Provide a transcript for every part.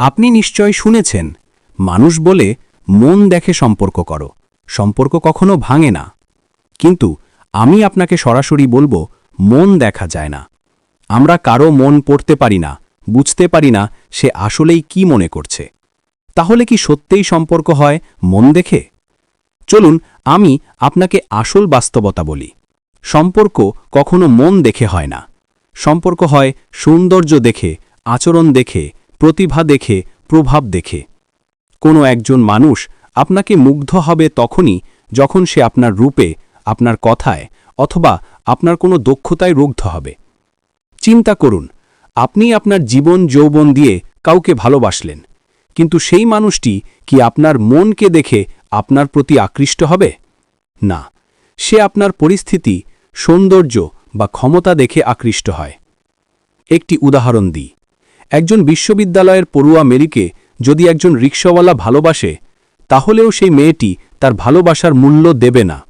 আপনি নিশ্চয় শুনেছেন, মানুষ বলে মন দেখে সম্পর্ক করো, সম্পর্ক কখনো ভাঙে না। কিন্তু আমি আপনাকে সরাসরি বলব, মন দেখা যায় না। আমরা কারও মন পড়তে পারি না, বুঝতে পারি না সে আসলেই কি মনে করছে। তাহলে কি সত্যিই সম্পর্ক হয় মন দেখে? চলুন, আমি আপনাকে আসল বাস্তবতা বলি। সম্পর্ক কখনো মন দেখে হয় না। সম্পর্ক হয় সৌন্দর্য দেখে, আচরণ দেখে প্রতিভা দেখে, প্রভাব দেখে। কোনো একজন মানুষ আপনাকে মুগ্ধ হবে তখনই যখন সে আপনার রূপে, আপনার কথায় অথবা আপনার কোনো দক্ষতায় রুগ্ধ হবে। চিন্তা করুন, আপনি আপনার জীবন যৌবন দিয়ে কাউকে ভালোবাসলেন, কিন্তু সেই মানুষটি কি আপনার মনকে দেখে আপনার প্রতি আকৃষ্ট হবে? না, সে আপনার পরিস্থিতি, সৌন্দর্য বা ক্ষমতা দেখে আকৃষ্ট হয়। একটি উদাহরণ দিই। একজন বিশ্ববিদ্যালয়ের পড়ুয়া মেরিকে যদি একজন রিক্সাওয়ালা ভালোবাসে, তাহলেও সেই মেয়েটি তার ভালোবাসার মূল্য দেবে না।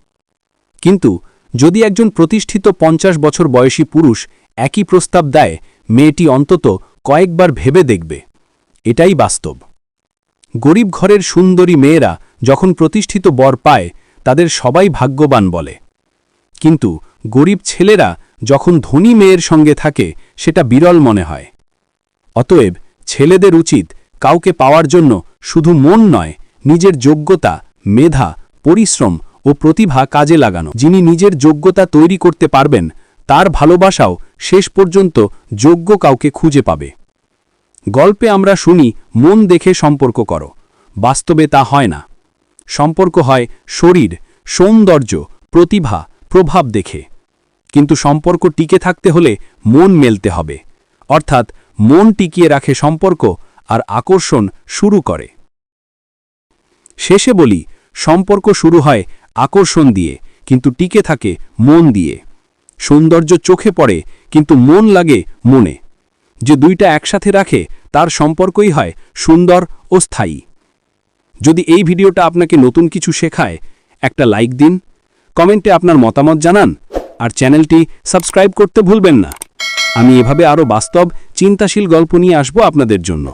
কিন্তু যদি একজন প্রতিষ্ঠিত পঞ্চাশ বছর বয়সী পুরুষ একই প্রস্তাব দেয়, মেয়েটি অন্তত কয়েকবার ভেবে দেখবে। এটাই বাস্তব। গরিব ঘরের সুন্দরী মেয়েরা যখন প্রতিষ্ঠিত বর পায়, তাদের সবাই ভাগ্যবান বলে। কিন্তু গরিব ছেলেরা যখন ধনী মেয়ের সঙ্গে থাকে, সেটা বিরল মনে হয়। অতএব ছেলেদের উচিত কাউকে পাওয়ার জন্য শুধু মন নয়, নিজের যোগ্যতা, মেধা, পরিশ্রম ও প্রতিভা কাজে লাগানো। যিনি নিজের যোগ্যতা তৈরি করতে পারবেন, তার ভালোবাসাও শেষ পর্যন্ত যোগ্য কাউকে খুঁজে পাবে। গল্পে আমরা শুনি, মন দেখে সম্পর্ক করো। বাস্তবে তা হয় না। সম্পর্ক হয় শরীর, সৌন্দর্য, প্রতিভা, প্রভাব দেখে। কিন্তু সম্পর্ক টিকে থাকতে হলে মন মেলতে হবে। অর্থাৎ মন টিকিয়ে রাখে সম্পর্ক আর আকর্ষণ শুরু করে। শেষে বলি, সম্পর্ক শুরু হয় আকর্ষণ দিয়ে, কিন্তু টিকে থাকে মন দিয়ে। সৌন্দর্য চোখে পড়ে, কিন্তু মন লাগে মনে। যে দুইটা একসাথে রাখে, তার সম্পর্কই হয় সুন্দর ও স্থায়ী। যদি এই ভিডিওটা আপনাকে নতুন কিছু শেখায়, একটা লাইক দিন, কমেন্টে আপনার মতামত জানান, আর চ্যানেলটি সাবস্ক্রাইব করতে ভুলবেন না। আমি এভাবে আরও বাস্তব চিন্তাশীল গল্প নিয়ে আসব আপনাদের জন্য।